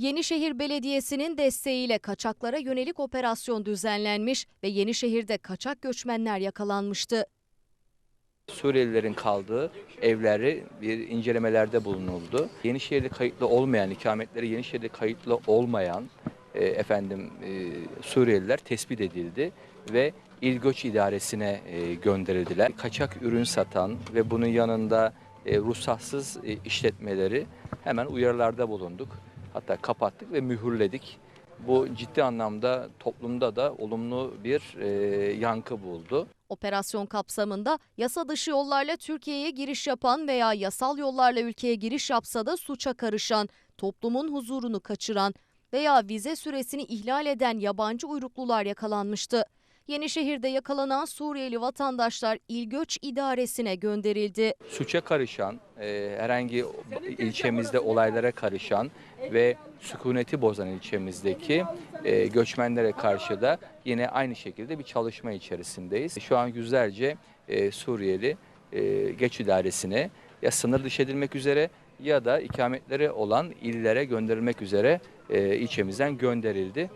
Yenişehir Belediyesi'nin desteğiyle kaçaklara yönelik operasyon düzenlenmiş ve Yenişehir'de kaçak göçmenler yakalanmıştı. Suriyelilerin kaldığı evleri bir incelemelerde bulunuldu. Yenişehir'de kayıtlı olmayan, ikametleri Yenişehir'de kayıtlı olmayan e, efendim e, Suriyeliler tespit edildi ve İl Göç İdaresi'ne e, gönderildiler. Kaçak ürün satan ve bunun yanında e, ruhsatsız e, işletmeleri hemen uyarılarda bulunduk. Hatta kapattık ve mühürledik. Bu ciddi anlamda toplumda da olumlu bir e, yankı buldu. Operasyon kapsamında yasa dışı yollarla Türkiye'ye giriş yapan veya yasal yollarla ülkeye giriş yapsa da suça karışan, toplumun huzurunu kaçıran veya vize süresini ihlal eden yabancı uyruklular yakalanmıştı. Yenişehir'de yakalanan Suriyeli vatandaşlar İl Göç İdaresi'ne gönderildi. suça karışan, e, herhangi ilçemizde olaylara karışan ve sükuneti bozan ilçemizdeki e, göçmenlere karşı da yine aynı şekilde bir çalışma içerisindeyiz. Şu an yüzlerce e, Suriyeli e, geç idaresine ya sınır dışı edilmek üzere ya da ikametleri olan illere gönderilmek üzere e, ilçemizden gönderildi.